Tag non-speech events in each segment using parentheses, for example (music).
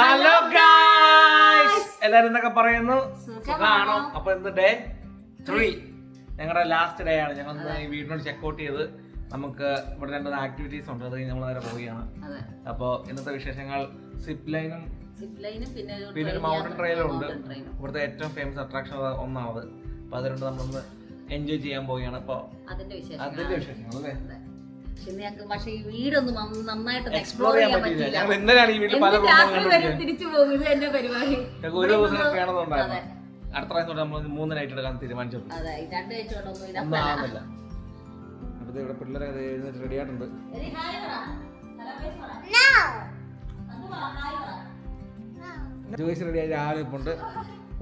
Hello guys എല്ലാരും എന്തൊക്കെ പറയുന്നു. സുഖമാണോ? അപ്പൊ ഇന്ന് ഡേ ത്രീ ഞങ്ങളുടെ ലാസ്റ്റ് ഡേ ആണ്. ഞങ്ങൾ ഈ വീടിനോട് ചെക്കൗട്ട് ചെയ്ത് നമുക്ക് ഇവിടെ രണ്ടു ആക്ടിവിറ്റീസ് ഉണ്ട്. അത് നമ്മൾ നേരെ പോവുകയാണ്. അപ്പൊ ഇന്നത്തെ വിശേഷങ്ങൾ സിപ്പ് ലൈനും പിന്നെ ഒരു മൗണ്ടൻ ട്രെയിലും ഉണ്ട്. ഇവിടുത്തെ ഏറ്റവും ഫേമസ് അട്രാക്ഷൻ ഒന്നാണത്. അപ്പൊ അതുകൊണ്ട് നമ്മളൊന്ന് എൻജോയ് ചെയ്യാൻ പോവുകയാണ്. അപ്പൊ അതിന്റെ വിശേഷങ്ങൾ. അല്ലേ? പക്ഷെ ഞങ്ങൾക്ക് പക്ഷെ ഈ വീടൊന്നും നന്ന- നന്നായിട്ട് എക്സ്പ്ലോർ ചെയ്യാൻ പറ്റില്ല ഞങ്ങൾ ഇന്നലെയാണ് ഈ വീട്ടിൽ പല എന്നിട്ട് രാത്രി വരെ തിരിച്ചു പോകും? ഇത് എന്റെ പരിപാടി? ഞങ്ങൾക്ക് ഒരു ദിവസം വേണമെന്നുണ്ടായിരുന്നു അതെ. അടുത്ത പ്രാവശ്യം തൊട്ട് നമ്മൾ മൂന്ന് നൈറ്റ് എടുക്കാൻ തീരുമാനിച്ചിട്ടുണ്ട്. അതെ ഈ രണ്ട് അപ്പൊ ഇവിടെ പിള്ളേരെ എഴുന്നേറ്റ് റെഡി ആയിട്ടുണ്ട്. ജോയിസ് റെഡി ആയി രാവിലെ ഇപ്പോണ്ട്.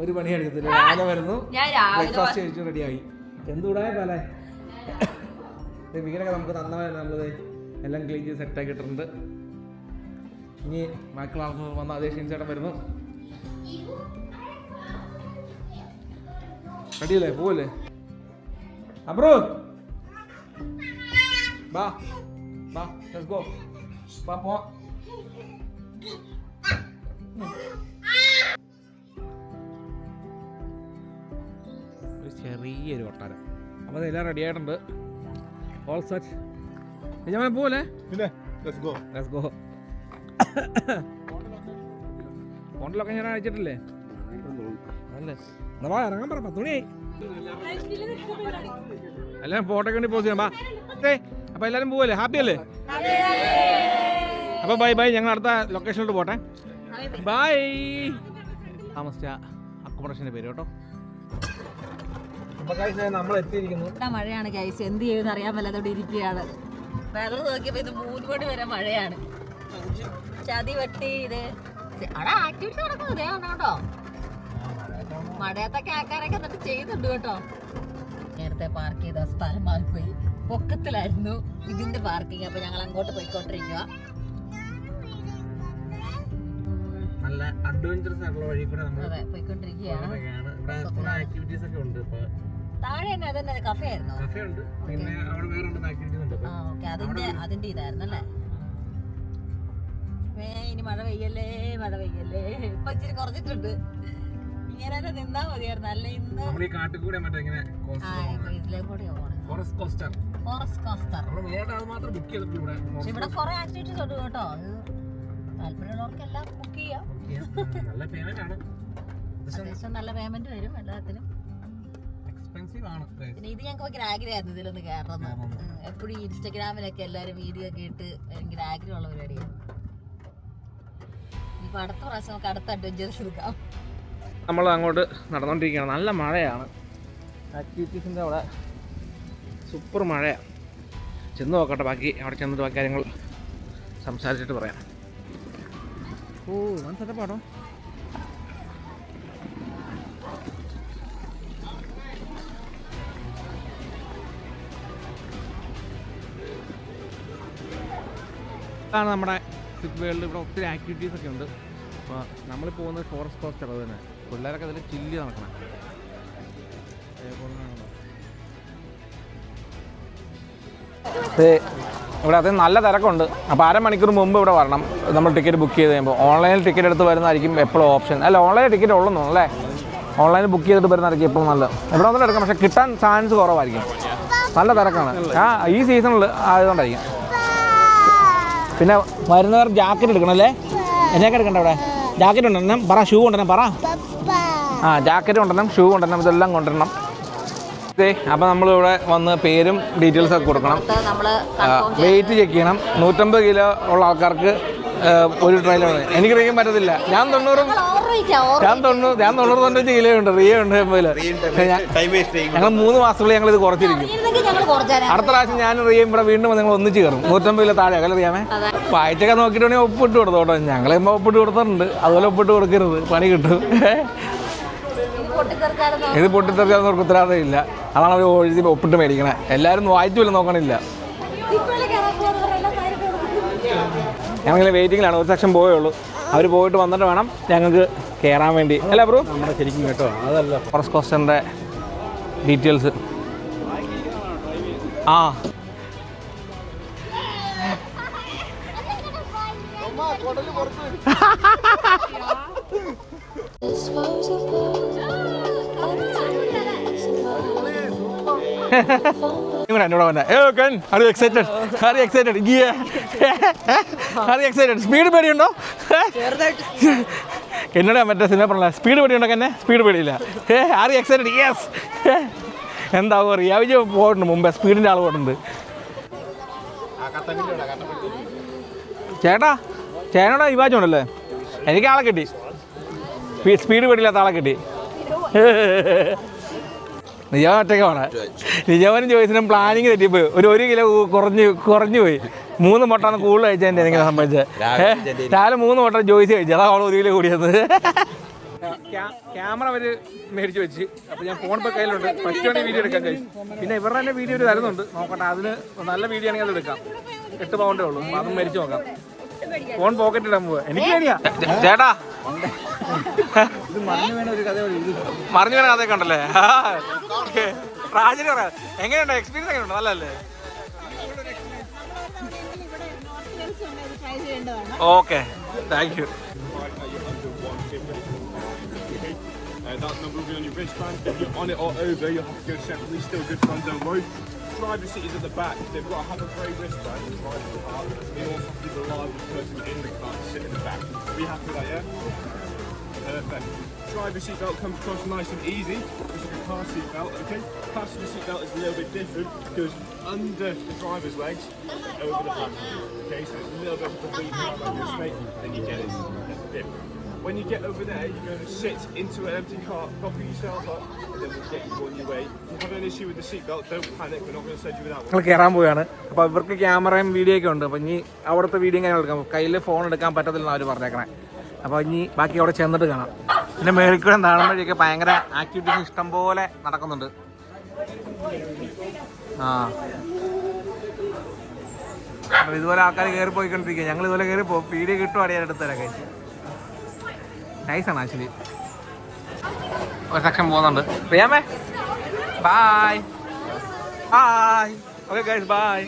ഒരു പണി എടുക്കത്തില്ല. രാവിലെ വരുന്നു. ഞാൻ രാവിലെ ബ്രേക്ക്ഫാസ്റ്റ് കഴിച്ചു റെഡിയായി എന്തുകൂടായ പല? വീടൊക്കെ നമുക്ക് തന്നവരെ നമ്മൾ എല്ലാം ക്ലീൻ ചെയ്ത് സെറ്റ് ആക്കിയിട്ടുണ്ട് ഇനി ബാക്കി ആൾക്ക് വന്ന അതേ ഷീൻ ചേട്ടൻ വരുന്നു. റെഡിയല്ലേ പോവല്ലേ? അബ്രോ! ബാ. ലെറ്റ്സ് ഗോ ബാ പോ ഒരു ചെറിയൊരു കൊട്ടാരം. അപ്പോൾ എല്ലാം റെഡി ആയിട്ടുണ്ട്. ഓൾ സെറ്റ് ഞാൻ പോവല്ലേ പിന്നെ ലെറ്റ്സ് ഗോ ലെറ്റ്സ് ഗോ ഫോണിലൊക്കെ ഞാൻ അയച്ചിട്ടില്ലേ? അല്ലേ. എന്നാ വാ ഇറങ്ങാൻ പറ പത്ത് മണിയായി എല്ലാം ഫോട്ടോ കണ്ടി പോസ് ചെയ്യാം ബാ ഏ അപ്പൊ എല്ലാരും പോവല്ലേ? ഹാപ്പി അല്ലേ? അപ്പൊ ബൈ ബൈ ഞങ്ങൾ അടുത്ത ലൊക്കേഷനിലോട്ട് പോട്ടെ. ബൈ താമസിച്ച അക്കോമഡേഷന്റെ പേര് കേട്ടോ. നമ്മൾ എത്തിയിരിക്കുന്നു. മഴയാണ് ഗൈസ് എന്ത് ചെയ്യുമെന്ന് അറിയാൻ മേലാത്തോടെ ഇരിക്കുകയാണ്. വെള്ളം നോക്കിയപ്പോ ഇത് മൂന്ന് മണി വരെ മഴയാണ്. ചതി വെട്ടി ഇത്. അവിടെ ആക്ടിവിറ്റി നടക്കുന്നത് ഇതേ കേട്ടോ മഴയത്തൊക്കെ ആൾക്കാരൊക്കെ എന്നിട്ട് ചെയ്യുന്നുണ്ട് കേട്ടോ. നേരത്തെ പാർക്ക് ചെയ്ത സ്ഥലം മാറിപ്പോയി. പൊക്കത്തിലായിരുന്നു ഇതിന്റെ പാർക്കിംഗ് അപ്പൊ ഞങ്ങൾ അങ്ങോട്ട് പോയിക്കൊണ്ടിരിക്കുക നല്ല അഡ്വഞ്ചറസ് ആയിട്ടുള്ള വഴി കൂടെ നമ്മൾ പോയിക്കൊണ്ടിരിക്കുകയാണ്. ഇവിടെ ആക്ടിവിറ്റീസ് ഒക്കെ ഉണ്ട് ഇപ്പൊ. താഴെ തന്നെ അതന്നെ കഫേ ആയിരുന്നു. കഫേ ഉണ്ട് പിന്നെ അവിടെ വേറെ രണ്ട് ആക്ടിവിറ്റീസ് ഉണ്ട് ആ ഓക്കെ അതിന്റെ അതിന്റെ ഇതായിരുന്നല്ലേ വേ ഇനി മഴ പെയ്യല്ലേ? മഴ പെയ്യല്ലേ? ഇപ്പൊ ഇച്ചിരി കുറച്ചിട്ടുണ്ട്. ഇങ്ങനെ നിന്നാ മതിയായിരുന്നു. അല്ല ഇന്ന് നമ്മൾ ഈ കാട്ടിൽ കൂടെ മറ്റേ ഇങ്ങനെ ആ ഇപ്പൊ ഇതിലേ കൂടെ പോകണം ഫോറസ്റ്റ് കോസ്റ്റർ ഫോറസ്റ്റ് കോസ്റ്റർ അത് മാത്രം ബുക്ക് ഇവിടെ പക്ഷെ ഇവിടെ കുറെ ആക്ടിവിറ്റീസ് ഉണ്ട് കേട്ടോ. അത് താല്പര്യമുള്ളവർക്കെല്ലാം ബുക്ക് ചെയ്യാം. നല്ല പേയ്മെന്റ് ആണ്. അത്യാവശ്യം നല്ല പേയ്മെന്റ് വരും എല്ലാത്തിനും. പിന്നെ ഇത് ഞങ്ങൾക്ക് ഭയങ്കര ആഗ്രഹമായിരുന്നു ഇതിലൊന്ന് കയറണം എപ്പോഴും ഇൻസ്റ്റഗ്രാമിലൊക്കെ എല്ലാവരും വീഡിയോ ഒക്കെ ഇട്ട് ഭയങ്കര ആഗ്രഹമുള്ള പരിപാടിയാണ്. ഇപ്പൊ അടുത്ത പ്രാവശ്യം നമുക്ക് അടുത്ത അഡ്വഞ്ചേഴ്സ് എടുക്കാം. നമ്മൾ അങ്ങോട്ട് നടന്നുകൊണ്ടിരിക്കുകയാണ് നല്ല മഴയാണ്. ആക്ടിവിറ്റീസിന്റെ അവിടെ സൂപ്പർ മഴയാണ് ചെന്ന് നോക്കട്ടെ ബാക്കി അവിടെ ചെന്നിട്ട് ബാക്കി കാര്യങ്ങൾ സംസാരിച്ചിട്ട് പറയാം. ഓ വൺ സെറ്റപ്പാണോ ഇതാണ് നമ്മുടെ സിപ്പ് വേൾഡ് ഇവിടെ ഒത്തിരി ആക്ടിവിറ്റീസ് ഒക്കെ ഉണ്ട്. അപ്പോൾ നമ്മൾ പോകുന്നത് ഫോറസ്റ്റ് കോസ്റ്റ് അത് തന്നെ പിള്ളേരൊക്കെ അതിൽ ചില്ലി നടക്കണം. ഇവിടെ അത് നല്ല തിരക്കുണ്ട്. അപ്പോൾ അരമണിക്കൂർ മുമ്പ് ഇവിടെ വരണം. നമ്മൾ ടിക്കറ്റ് ബുക്ക് ചെയ്ത് കഴിയുമ്പോൾ ഓൺലൈനിൽ ടിക്കറ്റ് എടുത്ത് വരുന്നതായിരിക്കും എപ്പോഴും ഓപ്ഷൻ അല്ല ഓൺലൈൻ ടിക്കറ്റ് ഉള്ളൂ അല്ലേ? ഓൺലൈനിൽ ബുക്ക് ചെയ്തിട്ട് വരുന്നതായിരിക്കും എപ്പോഴും നല്ലത്. ഇവിടെ വന്നിട്ട് എടുക്കാം. പക്ഷേ കിട്ടാൻ ചാൻസ് കുറവായിരിക്കും. നല്ല തിരക്കാണ്. ആ ഈ സീസണിൽ ആയതുകൊണ്ടായിരിക്കും. പിന്നെ വരുന്നവർ ജാക്കറ്റ് എടുക്കണം അല്ലേ എന്നൊക്കെ എടുക്കണ്ട അവിടെ? ജാക്കറ്റ് കൊണ്ടുവരണം. പറ ഷൂ കൊണ്ടുവരണം പറ. ആ ജാക്കറ്റ് കൊണ്ടുവരണം ഷൂ കൊണ്ടുവരണം ഇതെല്ലാം കൊണ്ടുവരണം. അപ്പോൾ നമ്മളിവിടെ വന്ന് പേരും ഡീറ്റെയിൽസ് ഒക്കെ കൊടുക്കണം. വെയിറ്റ് ചെക്ക് ചെയ്യണം. നൂറ്റമ്പത് കിലോ ഉള്ള ആൾക്കാർക്ക് ഒരു ട്രയലാണ് എനിക്ക് കഴിക്കാൻ പറ്റത്തില്ല. ഞാൻ തൊണ്ണൂറും ഞാൻ തൊണ്ണൂറ് ഞാൻ തൊണ്ണൂറ് കിലോ ഉണ്ട് റിയ ഉണ്ട് പോലെ ടൈം വേസ്റ്റ് ഞങ്ങൾ മൂന്ന് മാസത്തിൽ ഞങ്ങൾ ഇത് കുറച്ചിരിക്കും. ഞങ്ങൾ അടുത്ത പ്രാവശ്യം ഞാൻ റിയയും ഇവിടെ വീണ്ടും നിങ്ങൾ ഒന്നിച്ച് കയറും. നൂറ്റമ്പത് കിലോ താഴെ അകലെ അറിയാമേ പായച്ചൊക്കെ നോക്കിയിട്ട് വേണേൽ ഒപ്പിട്ട് കൊടുത്തു കേട്ടോ. ഞങ്ങൾ ഇപ്പോൾ ഒപ്പിട്ട് കൊടുത്തിട്ടുണ്ട്. അതുപോലെ ഒപ്പിട്ട് കൊടുക്കരുത്. പണി കിട്ടും. ഇത് പൊട്ടിത്തെറിച്ചാൽ ഉത്തരവാദിത്തം ഇല്ല അതാണ് അവർ ഒഴുതി ഒപ്പിട്ട് മേടിക്കണേ. എല്ലാവരും വായിച്ചുമില്ല നോക്കണില്ല. ഞങ്ങളിങ്ങനെ വെയിറ്റിംഗിലാണ് ഒരു സെക്ഷൻ പോയേ ഉള്ളൂ. അവർ പോയിട്ട് വന്നിട്ട് വേണം ഞങ്ങൾക്ക് കയറാൻ വേണ്ടി. അല്ല ബ്രോ? നമ്മുടെ ശരിക്കും കേട്ടോ അതല്ല. ഫോറസ്റ്റ് കോസ്റ്ററിന്റെ ഡീറ്റെയിൽസ് ആ. ഇവിടെ എന്നോട് വന്നെ ഏ കൻ are you excited are you excited are you excited speed പേടിയുണ്ടോ? എന്നോട് മറ്റേ സിനിമ പറഞ്ഞ സ്പീഡ് പേടിയുണ്ടോ എന്നെ? സ്പീഡ് പേടിയില്ല. ഏ ആർ എക്സൈറ്റഡ് യെസ് എന്താകും അറിയാം. വിജയ് പോയിട്ടുണ്ട് മുമ്പേ. സ്പീഡിന്റെ ആൾ പോയിട്ടുണ്ട്. ചേട്ടാ ചേട്ടനോട് ഇവാജ് ഉണ്ടല്ലേ? എനിക്ക് ആളെ കിട്ടി. സ്പീ- സ്പീഡ് പേടിയില്ലാത്ത ആളെ കിട്ടി. നിജാവൻ ഒറ്റയ്ക്കാണ് നിജാവനും ജോയിസിനും പ്ലാനിങ് തെറ്റിപ്പോയി. ഒരു ഒരു കിലോ കുറഞ്ഞു കുറഞ്ഞു പോയി. മൂന്ന് മുട്ടാണ് കൂടുതൽ കഴിച്ചതിന്റെ എന്തെങ്കിലും സംഭവിച്ചത് ഏ, രാവിലെ മൂന്ന് മുട്ട ജോയിസ് കഴിച്ചു. അതാ അവൾ ഒരു കിലോ കൂടിയത്. ക്യാമറ അവർ മേടിച്ചു വെച്ച്. അപ്പൊ ഞാൻ ഫോൺ ഇപ്പൊ കയ്യിലുണ്ട്. പറ്റുവാണെങ്കിൽ വീഡിയോ എടുക്കാൻ കഴിയും പിന്നെ ഇവരുടെ തന്നെ വീഡിയോ ഒരു തരുന്നുണ്ട്. നോക്കട്ടെ അതിന് നല്ല വീഡിയോ ആണെങ്കിൽ അത് എടുക്കാം. എട്ട് പൗണ്ടേ ഉള്ളൂ. അതും മേടിച്ചു നോക്കാം. ഫോൺ പോക്കറ്റ് ഇടാൻ പോവാ. എനിക്ക് ചേട്ടാ മറിഞ്ഞു വീണ കഥയൊക്കെ ഉണ്ടല്ലേ ട്രാജഡി പറയാം എങ്ങനെയുണ്ട് എക്സ്പീരിയൻസ് എങ്ങനെയുണ്ട് നല്ലല്ലേ okay thank you Uh, that number will be on your wristband. If you're on it or over, you'll have to go separately. Still good fun, down road. Driver seat is at the back. They've got to have a grey wristband the car. They also have to be the largest person in the car to sit in the back. Are you happy with that, yeah? Perfect. Driver seat belt comes across nice and easy. It's like a car seat belt, okay? Passenger seat belt is a little bit different. It goes under the driver's legs, and over the passenger. Okay, so it's a little bit of a complete car like this, mate. Then you get it. That's different. When you get over there, you're going to sit into an empty car, copy yourself up, and then we'll get you on your way. If you have an issue with the seat belt, don't panic. We're not going to send you without one. കയറാൻ പോവുകയാണ് അപ്പോൾ ഇവർക്ക് ക്യാമറയും video ഒക്കെ ഉണ്ട് അപ്പോൾ ഇനി അവിടുത്തെ വീഡിയോ എടുക്കാം കയ്യിൽ ഫോൺ എടുക്കാൻ പറ്റത്തില്ലെന്ന് അവർ പറഞ്ഞേക്കണേ അപ്പോൾ ഇനി ബാക്കി അവിടെ ചെന്നിട്ട് കാണാം. പിന്നെ മേൽക്കൂടെ വഴിയൊക്കെ ഭയങ്കര ആക്ടിവിറ്റീസ് ഇഷ്ടം പോലെ നടക്കുന്നുണ്ട്. ആ. അപ്പോൾ ഇതുപോലെ ആൾക്കാർ കയറി പോയിക്കൊണ്ടിരിക്കുക ഞങ്ങൾ ഇതുപോലെ കയറി പോകും വീഡിയോ കിട്ടും അടിയാൻ എടുത്തു തരാം കഴിച്ച് നൈസാണ് ആക്ച്വലി ഒരു സെക്ഷൻ പോകുന്നുണ്ട്. പ്രിയാമേ ബായ് ബായ് ഓക്കെ ബായ്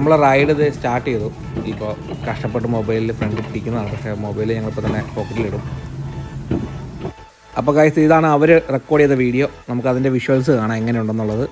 നമ്മൾ റൈഡ് ഇത് സ്റ്റാർട്ട് ചെയ്തു. ഇപ്പോൾ കഷ്ടപ്പെട്ട് മൊബൈലിൽ ഫ്രണ്ട് പിടിക്കുന്നതാണ് പക്ഷേ മൊബൈൽ ഞങ്ങളിപ്പോൾ തന്നെ പോക്കറ്റിലിടും അപ്പോൾ ഗൈസ് ഇതാണ് അവർ റെക്കോർഡ് ചെയ്ത വീഡിയോ നമുക്ക് അതിന്റെ വിഷ്വൽസ് കാണാം എങ്ങനെയുണ്ടെന്നുള്ളത്.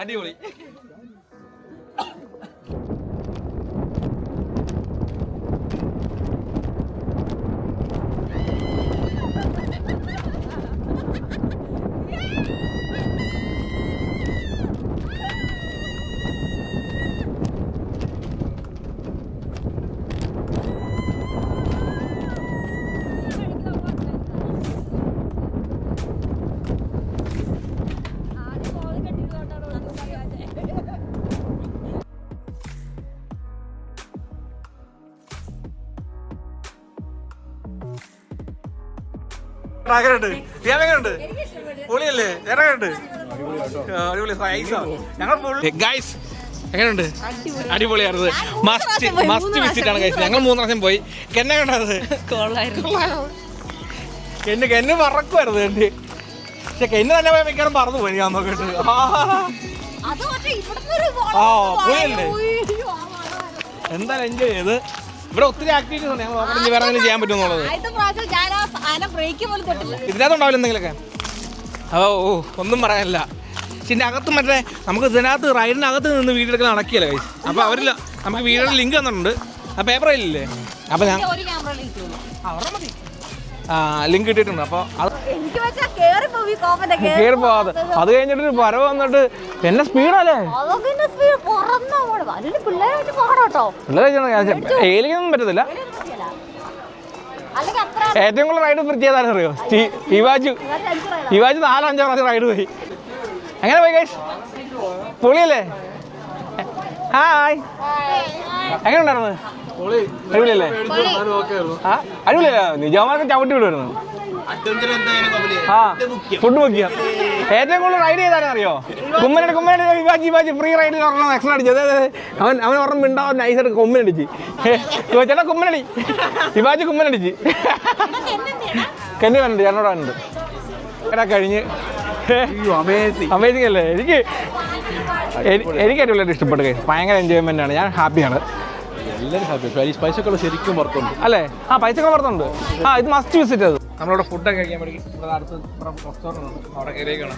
അടിപൊളി. എങ്ങനെയുണ്ട് പൊളിയല്ലേ? എങ്ങനെയുണ്ട് അടിപൊളി. സൈസാ. ഞങ്ങൾ ഗൈസ് എങ്ങനെയുണ്ട്? അടിപൊളിയായിരുന്നു മസ്റ്റ് മസ്റ്റ് വിസിറ്റ് ആണ് ഗൈസ് ഞങ്ങൾ മൂന്ന് പ്രാവശ്യം പോയി. എന്നെ കണ്ടത്? എന്നെ എന്നെ മറക്കുമായിരുന്നു എന്റെ പക്ഷെ എന്നെ തന്നെ പോയി മിക്കവാറും പറന്നു പോയി ഞാൻ നോക്കിട്ട് ആ, പുളിയല്ലേ? എന്തായാലും എൻജോയ് ചെയ്ത്. ഇവിടെ ഒത്തിരി ആക്ടിവിറ്റീസ് ഉണ്ട്. ഞങ്ങൾ നോക്കട്ടെ ഇനി വേറെ എന്തെങ്കിലും ചെയ്യാൻ പറ്റുമെന്നുള്ളത് ആദ്യത്തെ പ്രാവശ്യം ഞാൻ ആ സാധനം ബ്രേക്ക് പോലും തൊട്ടില്ല. ഇതിനകത്തുണ്ടാവില്ല എന്തെങ്കിലുമൊക്കെ? ഓ ഓ ഒന്നും പറയാനില്ല. പക്ഷെ ഇതിന്റെ അകത്ത് മറ്റേ നമുക്ക് ഇതിനകത്ത് റൈഡിനകത്ത് നിന്ന് വീടെടുക്കാൻ എടുക്കാൻ നടക്കിയല്ലോ കൈസ് അപ്പോൾ അവരിൽ നമുക്ക് വീടിന് ലിങ്ക് തന്നിട്ടുണ്ട്. ആ പേപ്പർ ഇല്ലേ അപ്പോൾ ഞാൻ ഒരു ആ ലിങ്ക് കിട്ടിയിട്ടുണ്ട് അപ്പോൾ അത് കേറി പോവാതെ അത് കഴിഞ്ഞിട്ട് വരവ് വന്നിട്ട് എന്നെ സ്പീഡല്ലേ? ഏലിയൊന്നും പറ്റത്തില്ല. ഏറ്റവും കൂടുതൽ റൈഡ് വൃത്തി അറിയോ? ഇവാജു ഇവാജു നാലോ അഞ്ചോ പ്രാവശ്യം റൈഡ് പോയി. എങ്ങനെ പോയി ഗൈസ് പൊളിയല്ലേ? ഹായ് എങ്ങനെ ഉണ്ടായിരുന്നു? അടിപൊളിയല്ലേ? അടിപൊളിയല്ലേ? നിജാമാർക്ക് ചവിട്ടി വിടുമായിരുന്നു ഫുഡ് വെക്കുക ഏറ്റവും കൂടുതൽ റൈഡ് ചെയ്താലും അറിയോ കുമ്മനടി കുമ്മനടി ബാജി ബാജി ഫ്രീ റൈഡ് ഒരെണ്ണം എക്സ്ട്രാ അടിച്ചു. അതെ അതെ അവൻ അവൻ ഒരെണ്ണം ഉണ്ടാവും നൈസായിട്ട് കുമ്മനടിച്ച്. ചേട്ടാ കുമ്മനടി. ഇവാജി കുമ്മനടിച്ച്. കന്നി വന്നുണ്ട് ചേട്ടനോട് വന്നുണ്ട് ചേട്ടാ കഴിഞ്ഞ്. അമേസിംഗ് അല്ലേ? എനിക്ക് എനി- എനിക്ക് ഏറ്റവും കൂടുതൽ ഇഷ്ടപ്പെട്ടു. ഭയങ്കര എൻജോയ്മെന്റ് ആണ്. ഞാൻ ഹാപ്പിയാണ് എല്ലാവരും ഹാപ്പി പൈസ പൈസ ശരിക്കും പുറത്തുണ്ട് അല്ലേ? ആ പൈസ ഒക്കെ പുറത്തുണ്ട് ആ ഇത് മസ്റ്റ് വിസിറ്റ് അത്. നമ്മളിവിടെ ഫുഡൊക്കെ കഴിക്കാൻ പഠിക്കും ഇവിടെ അടുത്ത് റെസ്റ്റോറന്റ് ഉണ്ട്. അവിടെ കയറിയേക്കാണ്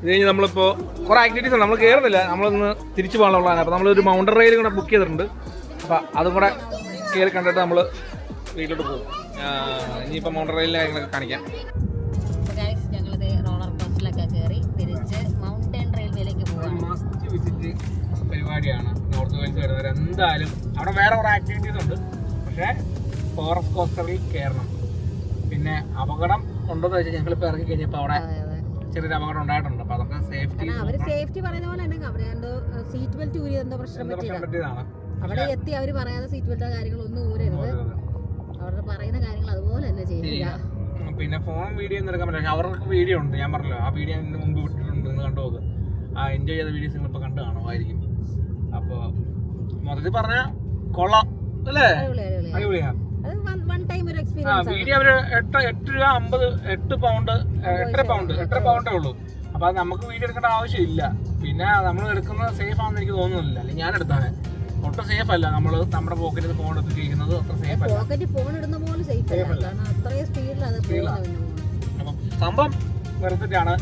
ഇത് കഴിഞ്ഞ് നമ്മളിപ്പോൾ കുറേ ആക്ടിവിറ്റീസ് ഉണ്ട്. നമ്മൾ കയറുന്നില്ല നമ്മളൊന്ന് തിരിച്ചു പോകാനുള്ളതാണ് അപ്പോൾ നമ്മളൊരു മൗണ്ടൻ റെയിൽ കൂടെ ബുക്ക് ചെയ്തിട്ടുണ്ട്. അപ്പോൾ അതും കൂടെ കയറി കണ്ടിട്ട് നമ്മൾ വീട്ടിലോട്ട് പോകും. ഇനിയിപ്പോൾ മൗണ്ടൻ റെയിലിന്റെ കാര്യങ്ങളൊക്കെ കാണിക്കാം. പരിപാടിയാണ്. നോർത്ത് വെയിൽസ് വരുന്നവർ എന്തായാലും അവിടെ വേറെ കുറേ ആക്ടിവിറ്റീസ് ഉണ്ട്. പക്ഷേ ഫോറസ്റ്റ് കോസ്റ്ററിൽ കയറണം പിന്നെ അപകടം ഉണ്ടോന്ന് വെച്ചാൽ ഞങ്ങൾ ഇറങ്ങി കഴിഞ്ഞപ്പോൾ അവിടെ ചെറിയൊരു അപകടം ഉണ്ടായിട്ടുണ്ട്. അപ്പൊ അതൊക്കെ സേഫ്റ്റി അവർ സേഫ്റ്റി പറയുന്ന പോലെ തന്നെ എന്തോ സീറ്റ് ബെൽറ്റ് ഊരി എന്തോ പ്രശ്നം പറ്റിയതാണ്. അവിടെ എത്തി അവർ പറയാതെ സീറ്റ് ബെൽറ്റ് കാര്യങ്ങളൊന്നും ഊരരുത്. അവരുടെ പറയുന്ന കാര്യങ്ങൾ അതുപോലെ തന്നെ ചെയ്യുക പിന്നെ ഫോൺ വീഡിയോ ഒന്നും എടുക്കാൻ പറ്റില്ല. അവർക്ക് വീഡിയോ ഉണ്ട്. ഞാൻ പറഞ്ഞല്ലോ ആ വീഡിയോ ഇതിന് മുമ്പ് വിട്ടിട്ടുണ്ട്. എന്ന് കണ്ടു നോക്ക് ആ എൻജോയ് ചെയ്ത വീഡിയോസ് നിങ്ങൾ ഇപ്പൊ കണ്ടു കാണുമായിരിക്കും. അപ്പൊ മൊത്തത്തിൽ പറഞ്ഞാൽ കൊള്ളാം. അല്ലേ? അടിപൊളി അടിപൊളി. അടിപൊളിയാണ് അത് വൺ ടൈം ഒരു ആ എക്സ്പീരിയൻസ് വീഡിയോ അവർ എട്ട് എട്ട് രൂപ അമ്പത് എട്ട് പൗണ്ട് എട്ടര പൗണ്ട് എട്ടര പൗണ്ടേ ഉള്ളൂ. അപ്പൊ അത് നമുക്ക് വീഡിയോ എടുക്കേണ്ട ആവശ്യമില്ല. പിന്നെ നമ്മൾ എടുക്കുന്നത് സേഫ് ആണെന്ന് എനിക്ക് തോന്നുന്നില്ല. അല്ലെങ്കിൽ ഞാൻ എടുത്താണ് ഒട്ടും സേഫ് അല്ല. നമ്മൾ നമ്മുടെ പോക്കറ്റിൽ ഫോൺ എടുത്ത് ചെയ്യുന്നത് അത്ര സേഫ് അല്ല. പോക്കറ്റിൽ ഫോൺ ഇടുന്ന പോലെ സേഫ് അല്ല. അത്രയും അപ്പം സംഭവം വെറുതെയാണ്.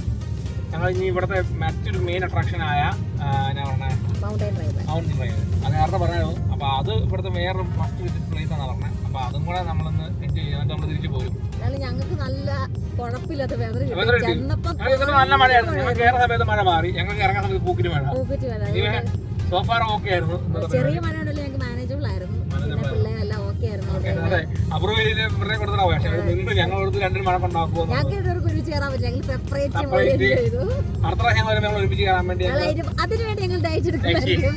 ഞങ്ങൾ ഇനി ഇവിടുത്തെ മറ്റൊരു മെയിൻ അട്രാക്ഷൻ ആയ ആ, എന്നാ പറഞ്ഞ? മൗണ്ടൻ ഡ്രൈവ് മൗണ്ടൻ റൈഡ് അത് നേരത്തെ പറഞ്ഞു അപ്പൊ അത് ഇവിടുത്തെ വേറൊരു മസ്റ്റ് വിസിറ്റ് പ്ലേസ് ആണ് പറഞ്ഞത് അപ്പൊ അതും കൂടെ നമ്മളൊന്ന് എൻജോയ് ചെയ്യാൻ നമ്മൾ തിരിച്ചു പോരും. ഞങ്ങൾക്ക് നല്ല കുഴപ്പമില്ലാത്ത വെതർ നല്ല മഴയായിരുന്നു. ഞങ്ങൾ കയറുന്ന സമയത്ത് മഴ മാറി. ഞങ്ങൾക്ക് ഇറങ്ങാൻ സമയത്ത് പൂക്കിന് മഴ. സോഫാർ ഓക്കെ ആയിരുന്നു. ചെറിയ മഴ ഉണ്ടല്ലോ ഞങ്ങൾക്ക് മാനേജബിൾ ആയിരുന്നു. പിള്ളേരെല്ലാം ഓക്കെ ആയിരുന്നു. പക്ഷേ നിന്ന് ഞങ്ങൾ കൊടുത്ത് രണ്ടിന് മഴ കൊണ്ടാക്കുമോ ഒരുമിച്ച് കയറാൻ പറ്റില്ല ഞങ്ങൾ സെപ്പറേറ്റ്. ചെയ്തു? അടുത്ത പ്രാവശ്യം ഞങ്ങൾ നമ്മൾ ഒരുമിച്ച് കയറാൻ വേണ്ടി ഞങ്ങൾ ഞങ്ങൾ അതിന് അതിനു വേണ്ടി ഞങ്ങൾ ഡയച്ചെടുക്കുമായിരിക്കും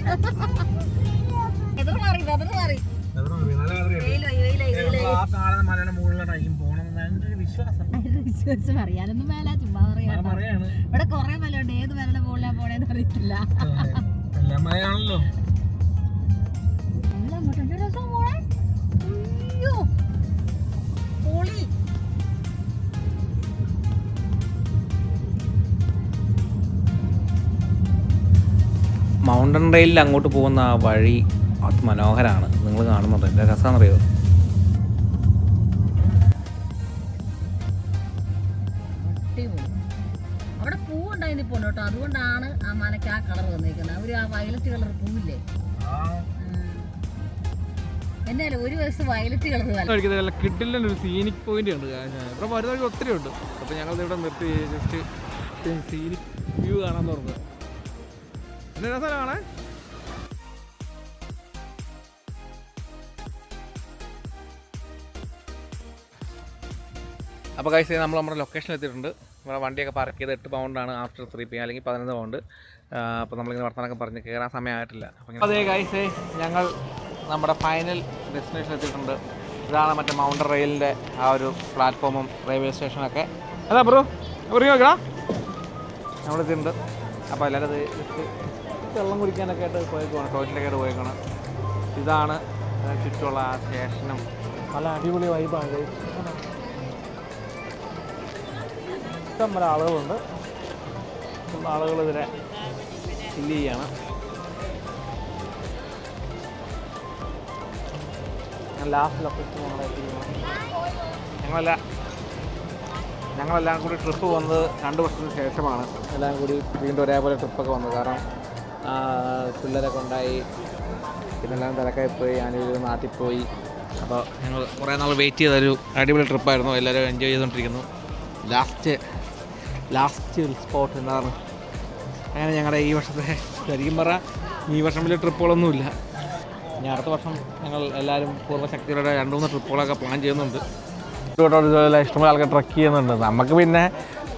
എത്ര മാറി? എത്ര മാറി? വെയിലായി വെയിലായി വെയിലായി ആ കാണുന്ന മലയുടെ മുകളിലോട്ടായിരിക്കും പോകണം എന്റെ വിശ്വാസം. അറിയാനൊന്നും മേല ചുമ്മാ പറയാ മല മറയാണ് ഇവിടെ കൊറേ മലയുണ്ട്. ഏത് മലയുടെ മുകളിലാ പോണേന്ന് അറിയത്തില്ല. മൗണ്ടൻ റെയിലിൽ അങ്ങോട്ട് പോകുന്ന ആ വഴി അത് മനോഹരമാണ് നിങ്ങൾ കാണുന്നുണ്ട്? എന്റെ രസമാണെന്നറിയോ അറിയോ അവിടെ പൂവുണ്ടായിരുന്നു ഇപ്പോൾ കേട്ടോ. അതുകൊണ്ടാണ് ആ മലയ്ക്ക് ആ കളർ വന്നിരിക്കുന്നത് ഒരു ആ വയലറ്റ് കളർ പൂവില്ലേ? എന്നാലും ഒരു വയസ്സ് വയലറ്റ് കളർ കിട്ടില്ല ഒരു സീനിക് പോയിന്റ് ഉണ്ട്. ഇവിടെ വരുന്ന ഒത്തിരി ഉണ്ട്. അപ്പോൾ ഞങ്ങൾ ഇവിടെ നിർത്തി. ജസ്റ്റ് സീനിക് വ്യൂ കാണാൻ തുറന്നത് പിന്നെ രസമാണ് അപ്പോൾ കൈസ് നമ്മൾ നമ്മുടെ ലൊക്കേഷൻ എത്തിയിട്ടുണ്ട്. നമ്മുടെ വണ്ടിയൊക്കെ പാർക്ക് ചെയ്ത് എട്ട് പൗണ്ടാണ് ആഫ്റ്റർ ത്രീ പി അല്ലെങ്കിൽ പതിനൊന്ന് പൗണ്ട് അപ്പോൾ നമ്മളിങ്ങനെ വർത്തമാനമൊക്കെ പറഞ്ഞ് കയറാൻ സമയമായിട്ടില്ല അപ്പോൾ അതേ കൈസ് ഞങ്ങൾ നമ്മുടെ ഫൈനൽ ഡെസ്റ്റിനേഷൻ എത്തിയിട്ടുണ്ട്. ഇതാണ് മറ്റേ മൗണ്ടൻ റെയിലിന്റെ ആ ഒരു പ്ലാറ്റ്ഫോമും റെയിൽവേ സ്റ്റേഷനൊക്കെ അതാ ബ്രോ ബ്രോ നോക്കടാ നമ്മളെത്തിയിട്ടുണ്ട് അപ്പോൾ എല്ലാവരും വെള്ളം കുടിക്കാനൊക്കെ ആയിട്ട് പോയേക്കാണ് ടോയ്ലറ്റിലൊക്കെ ആയിട്ട് പോയേക്കാണ് ഇതാണ് ചുറ്റുമുള്ള ആ സ്റ്റേഷനും. നല്ല അടിപൊളി വൈബാണ് ഇഷ്ടം പോലെ ആളുകളുണ്ട്. ആളുകൾ ഇതിനെ ഫില്ല് ചെയ്യാണ്. ലാസ്റ്റ് ലൊക്കേഷൻ ഞങ്ങളല്ല ഞങ്ങളെല്ലാം കൂടി ട്രിപ്പ് വന്നത് രണ്ട് വർഷത്തിന് ശേഷമാണ്. എല്ലാം കൂടി വീണ്ടും ഒരേപോലെ ട്രിപ്പൊക്കെ വന്നത്. കാരണം ആ, പിള്ളേരൊക്കെ ഉണ്ടായി പിന്നെ എല്ലാം തിരക്കായി പോയി ഞാനൊരു നാട്ടിൽ പോയി അപ്പോൾ ഞങ്ങൾ കുറേ നാൾ വെയിറ്റ് ചെയ്തൊരു അടിപൊളി ട്രിപ്പായിരുന്നു എല്ലാവരും എൻജോയ് ചെയ്തുകൊണ്ടിരിക്കുന്നു ലാസ്റ്റ് ലാസ്റ്റ് സ്പോട്ട് എന്താണ്? അങ്ങനെ ഞങ്ങളുടെ ഈ വർഷത്തെ ശരിക്കും പറ ഈ വർഷം വലിയ ട്രിപ്പുകളൊന്നുമില്ല ഇനി അടുത്ത വർഷം ഞങ്ങൾ എല്ലാവരും പൂർവശക്തികളുടെ രണ്ട് മൂന്ന് ട്രിപ്പുകളൊക്കെ പ്ലാൻ ചെയ്യുന്നുണ്ട്. ഇഷ്ടംപോലെ ആൾക്കാർ ട്രക്ക് ചെയ്യുന്നുണ്ട്. നമുക്ക് പിന്നെ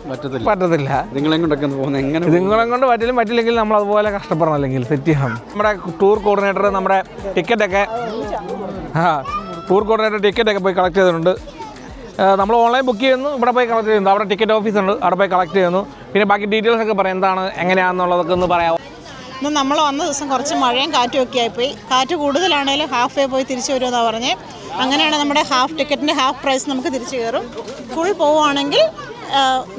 പറ്റത്തില്ല. പറ്റത്തില്ല. നിങ്ങളെ കൊണ്ടൊക്കെ പോകുന്നത് എങ്ങനെ നിങ്ങളെ കൊണ്ട് പറ്റില്ല പറ്റില്ലെങ്കിൽ നമ്മൾ അതുപോലെ കഷ്ടപ്പെടണം അല്ലെങ്കിൽ സെറ്റ് ചെയ്യണം നമ്മുടെ ടൂർ കോർഡിനേറ്റർ നമ്മുടെ ടിക്കറ്റൊക്കെ ആ ടൂർ കോർഡിനേറ്റർ ടിക്കറ്റ് ഒക്കെ പോയി കളക്ട് ചെയ്തിട്ടുണ്ട്. നമ്മൾ ഓൺലൈൻ ബുക്ക് ചെയ്യുന്നു. ഇവിടെ പോയി കളക്ട് ചെയ്യുന്നു. അവിടെ ടിക്കറ്റ് ഓഫീസ് ഉണ്ട്. അവിടെ പോയി കളക്ട് ചെയ്യുന്നു. പിന്നെ ബാക്കി ഡീറ്റെയിൽസ് ഒക്കെ പറയാം. എന്താണ് എങ്ങനെയാണെന്നുള്ളതൊക്കെ ഒന്ന് പറയാമോ ഇന്ന് നമ്മൾ വന്ന ദിവസം കുറച്ച് മഴയും കാറ്റും ഒക്കെ ആയിപ്പോയി. കാറ്റ് കൂടുതലാണെങ്കിലും ഹാഫ് വേ പോയി തിരിച്ചു വരുമെന്നാണ് പറഞ്ഞത് അങ്ങനെയാണ് നമ്മുടെ ഹാഫ് ടിക്കറ്റിന്റെ ഹാഫ് പ്രൈസ് നമുക്ക് തിരിച്ചു കയറും. ഫുൾ പോവുകയാണെങ്കിൽ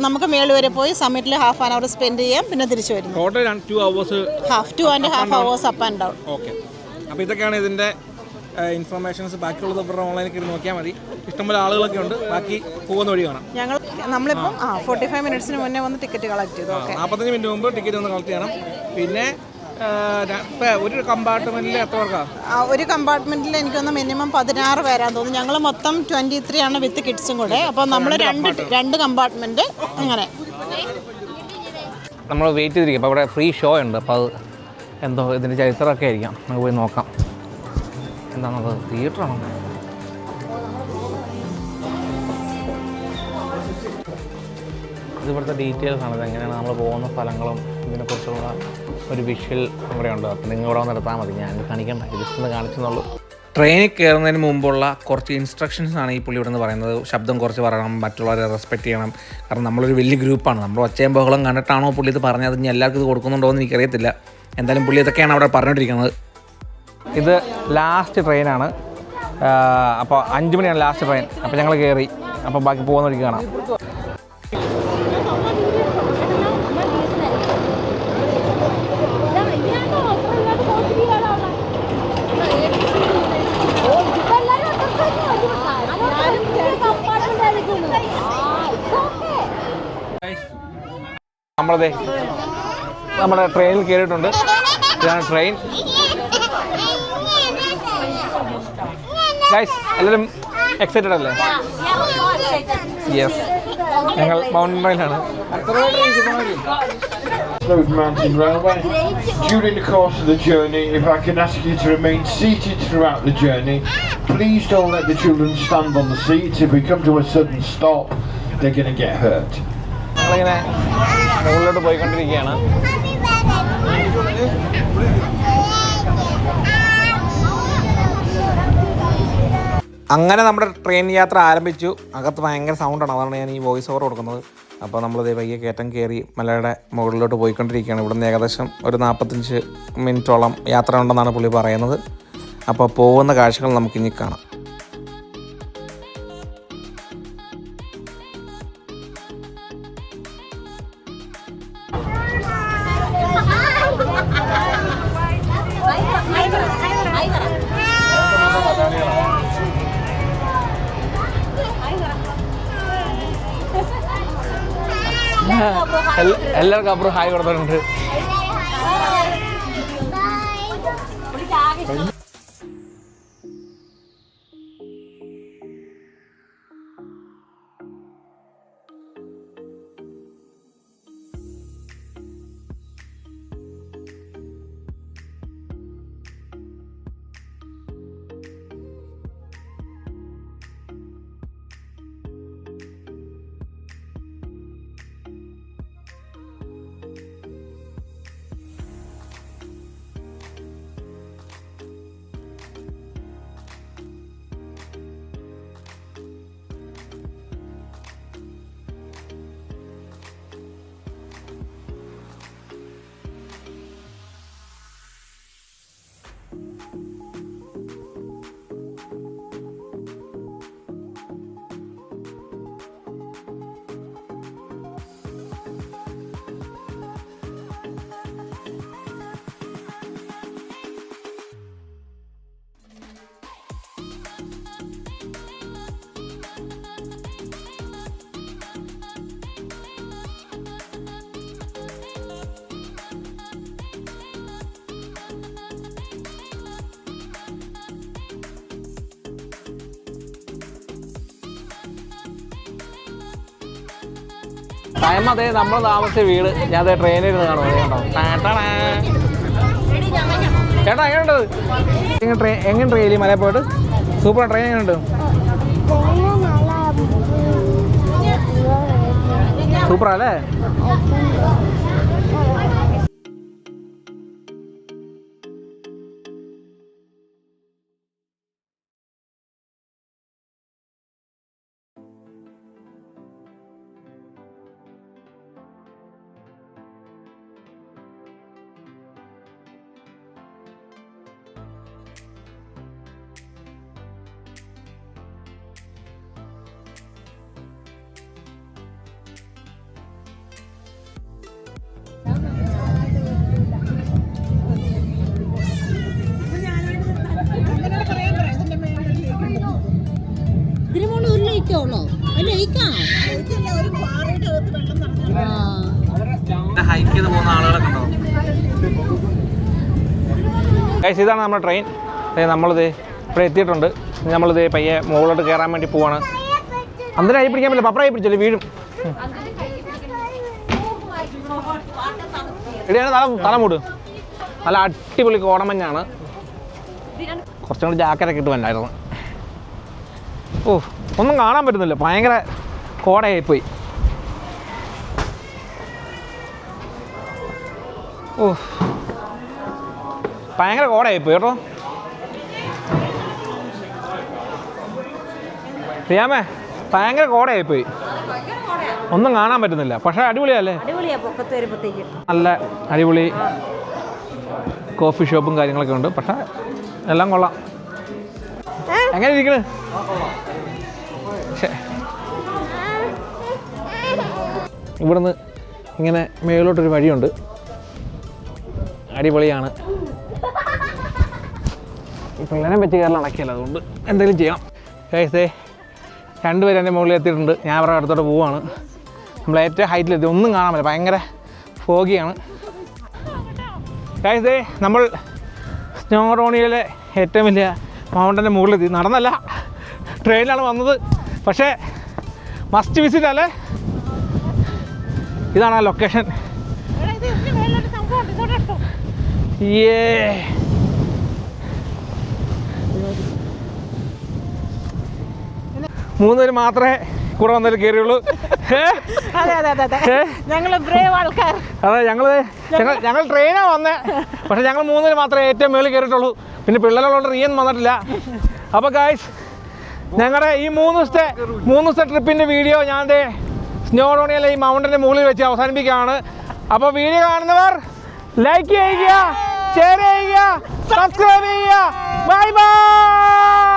നമുക്ക് മേളിൽ വരെ പോയി സമ്മിറ്റിൽ ഹാഫ് ആൻ അവർ സ്പെൻഡ് ചെയ്യാം പിന്നെ തിരിച്ചു വരും total two hours half two and half hours up and down okay അപ്പോൾ ഇതൊക്കെയാണ് ഇതിന്റെ ഇൻഫർമേഷൻസ് ബാക്കിയുള്ളത് ഇവരുടെ ഓൺലൈനിൽ കയറി നോക്കിയാൽ മതി. ഇഷ്ടംപോലെ ആളുകളൊക്കെ ഉണ്ട്. ബാക്കി പോകുന്ന വഴി കാണാം. ഞങ്ങൾ നമ്മളിപ്പം ആ ഫോർട്ടി ഫൈവ് മിനിറ്റ്സിന് മുന്നേ വന്ന് ടിക്കറ്റ് കളക്ട് ചെയ്തു. നാൽപ്പത്തഞ്ച് മിനിറ്റ് മുമ്പ് ടിക്കറ്റ് ഒന്ന് കളക്ട് ചെയ്യണം. പിന്നെ ഒരു കമ്പാർട്ട്മെന്റിൽ എത്ര പേർക്കാ? ഒരു കമ്പാർട്ട്മെന്റിൽ എനിക്കൊന്ന് മിനിമം പതിനാറ് പേരാന്ന് തോന്നുന്നു. ഞങ്ങൾ മൊത്തം ട്വന്റി ത്രീ ആണ് വിത്ത് കിഡ്സും കൂടെ. അപ്പോൾ നമ്മൾ രണ്ട് രണ്ട് കമ്പാർട്ട്മെന്റ് അങ്ങനെ. നമ്മൾ വെയിറ്റ് ചെയ്തിരിക്കും. അപ്പോൾ അവിടെ ഫ്രീ ഷോ ഉണ്ട്. അപ്പോൾ അത് എന്തോ ഇതിന്റെ ചരിത്രമൊക്കെ ആയിരിക്കാം. നമുക്ക് പോയി നോക്കാം. എന്താണത്? തിയേറ്ററാണോ ഇതിവിടുത്തെ ഇവിടുത്തെ ഡീറ്റെയിൽസ് ആണ്. ഇത് എങ്ങനെയാണ് നമ്മൾ പോകുന്ന സ്ഥലങ്ങളും ഇതിനെക്കുറിച്ചുള്ള ഒരു വിഷ്വൽ ഇവിടെ ഉണ്ട്? അപ്പോൾ നിങ്ങൾ ഇവിടെ വന്ന് എടുത്താൽ മതി. ഞാൻ കാണിക്കണ്ട. ജസ്റ്റ് ഒന്ന് കാണിച്ചെന്നുള്ളൂ. ട്രെയിനിൽ കയറുന്നതിന് മുമ്പുള്ള കുറച്ച് ഇൻസ്ട്രക്ഷൻസ് ആണ് ഈ പുള്ളി ഇവിടെ നിന്ന് പറയുന്നത്. ശബ്ദം കുറച്ച് പറയണം മറ്റുള്ളവരെ റെസ്പെക്റ്റ് ചെയ്യണം. കാരണം നമ്മളൊരു വലിയ ഗ്രൂപ്പാണ് നമ്മൾ ഒച്ചയും ബഹളം കണ്ടിട്ടാണോ പുള്ളി ഇത് പറഞ്ഞത്? ഇനി എല്ലാവർക്കും ഇത് കൊടുക്കുന്നുണ്ടോ എന്ന് എനിക്കറിയത്തില്ല. എന്തായാലും പുള്ളി ഇതൊക്കെയാണ് അവിടെ പറഞ്ഞുകൊണ്ടിരിക്കുന്നത് ഇത് ലാസ്റ്റ് ട്രെയിനാണ് അപ്പോൾ അഞ്ച് മണിയാണ് ലാസ്റ്റ് ട്രെയിൻ അപ്പോൾ ഞങ്ങൾ കയറി അപ്പോൾ ബാക്കി പോകുന്ന വഴിക്ക് കാണാം. നമ്മളതെ നമ്മുടെ ട്രെയിനിൽ കയറിയിട്ടുണ്ട് ഇതാണ് ട്രെയിൻ ഗൈസ് എല്ലാവരും എക്സൈറ്റഡ് അല്ലേ യെസ് ഞങ്ങൾ mountain റെയിലാണ് Road Mountain Railway. During the course of the journey, if I can ask you to remain seated throughout the journey, please don't let the children stand on the seats. If we come to a sudden stop, they're going to get hurt. മുകളിലോട്ട് പോയിക്കൊണ്ടിരിക്കുകയാണ്. അങ്ങനെ നമ്മുടെ train യാത്ര ആരംഭിച്ചു. അകത്ത് ഭയങ്കര സൗണ്ടാണ് അതാണ് ഞാൻ ഈ വോയിസ് ഓവർ കൊടുക്കുന്നത്. അപ്പോൾ നമ്മളിത് പയ്യെ കയറ്റം കയറി മലയുടെ മുകളിലോട്ട് പോയിക്കൊണ്ടിരിക്കുകയാണ്. ഇവിടുന്ന് ഏകദേശം ഒരു നാൽപ്പത്തഞ്ച് മിനിറ്റോളം യാത്ര ഉണ്ടെന്നാണ് പുള്ളി പറയുന്നത്. അപ്പോൾ പോകുന്ന കാഴ്ചകൾ നമുക്കിനി കാണാം. അപ്പുറം ഹായ് കൊടുത്തിട്ടുണ്ട് ടൈം അതേ നമ്മൾ താമസിച്ച വീട്. ഞാൻ അതേ ട്രെയിനിൽ ഇരുന്ന് കാണും. അതേ കണ്ടോ? ടാ, ടാ, ടാ. ചേട്ടാ എങ്ങനെയുണ്ട്? എങ്ങനെ ട്രെയിൻ എങ്ങനെ ട്രെയിനിൽ മലയിൽ പോയിട്ട്? സൂപ്പർ ട്രെയിൻ എങ്ങനെയുണ്ട് സൂപ്പർ അല്ലേ? ഉള്ളോ. ഒരു ഹൈക്ക് ചെയ്ത് പോകുന്ന ഇതാണ് നമ്മുടെ ട്രെയിൻ ദേ നമ്മളിത് ഇവിടെ എത്തിയിട്ടുണ്ട്. ഇനി നമ്മളിത് പയ്യെ മുകളിലോട്ട് കയറാൻ വേണ്ടി പോവാണ്. അന്നേരം ആയി പിടിക്കാൻ പറ്റില്ല. പപ്പറായി പിടിച്ചല്ലേ വീഴും. ഇവിടെയാണ് തല തല മൂട്. നല്ല അടിപൊളി കോടമഞ്ഞാണ്. കുറച്ചും കൂടി ജാക്കറ്റൊക്കെ ഇട്ട് വന്നായിരുന്നു. ഓ ഒന്നും കാണാൻ പറ്റുന്നില്ല. ഭയങ്കര കോടയായിപ്പോയി. ഓ. ഭയങ്കര കോടയായിപ്പോയി കേട്ടോ. റിയാമേ ഭയങ്കര കോടയായിപ്പോയി. ഒന്നും കാണാൻ പറ്റുന്നില്ല. പക്ഷേ അടിപൊളിയല്ലേ? നല്ല അടിപൊളി കോഫി ഷോപ്പും കാര്യങ്ങളൊക്കെ ഉണ്ട്. പക്ഷേ എല്ലാം കൊള്ളാം. എങ്ങനെ ഇരിക്കണ്? (laughs) ഇവിടുന്ന് ഇങ്ങനെ മേലോട്ടൊരു വഴിയുണ്ട്. അടിപൊളിയാണ്. പിള്ളേരെ വെച്ച് കയറാൻ അടക്കിയല്ല അതുകൊണ്ട് എന്തെങ്കിലും ചെയ്യാം. കേസേ രണ്ടുപേരും എന്റെ മുകളിൽ എത്തിയിട്ടുണ്ട്. ഞാൻ അവരുടെ അടുത്തോട്ട് പോവുകയാണ് നമ്മൾ ഏറ്റവും ഹൈറ്റിലെത്തി ഒന്നും കാണാൻ പറ്റില്ല. ഭയങ്കര ഫോഗിയാണ് കേസേ നമ്മൾ സ്നോറോണിയിലെ ഏറ്റവും വലിയ മൗണ്ടന്റെ മുകളിലെത്തി നടന്നല്ല. ട്രെയിനിലാണ് വന്നത്. പക്ഷേ മസ്റ്റ് വിസിറ്റ് അല്ലേ? ഇതാണ് ആ ലൊക്കേഷൻ ഏ മൂന്നുപേര് മാത്രമേ കൂടെ വന്നതിൽ കയറിയുള്ളൂ? അതെ ഞങ്ങൾ ഞങ്ങൾ ട്രെയിനാണ് വന്നേ. പക്ഷെ ഞങ്ങൾ മൂന്നുപേര് മാത്രമേ ഏറ്റവും മേളിൽ കയറിയിട്ടുള്ളൂ. പിന്നെ പിള്ളേരുള്ളതുകൊണ്ട് റീയൊന്നും വന്നിട്ടില്ല. അപ്പോൾ ഗായ്സ് ഞങ്ങളുടെ ഈ മൂന്ന് ദിവസത്തെ മൂന്ന് ദിവസത്തെ ട്രിപ്പിന്റെ വീഡിയോ ഞാൻ സ്നോറോണിയല്ല ഈ മൗണ്ടന്റെ മുകളിൽ വെച്ച് അവസാനിപ്പിക്കുകയാണ്. അപ്പോൾ വീഡിയോ കാണുന്നവർ ലൈക്ക് ചെയ്യുക ഷെയർ ചെയ്യുക സബ്സ്ക്രൈബ് ചെയ്യുക. Bye bye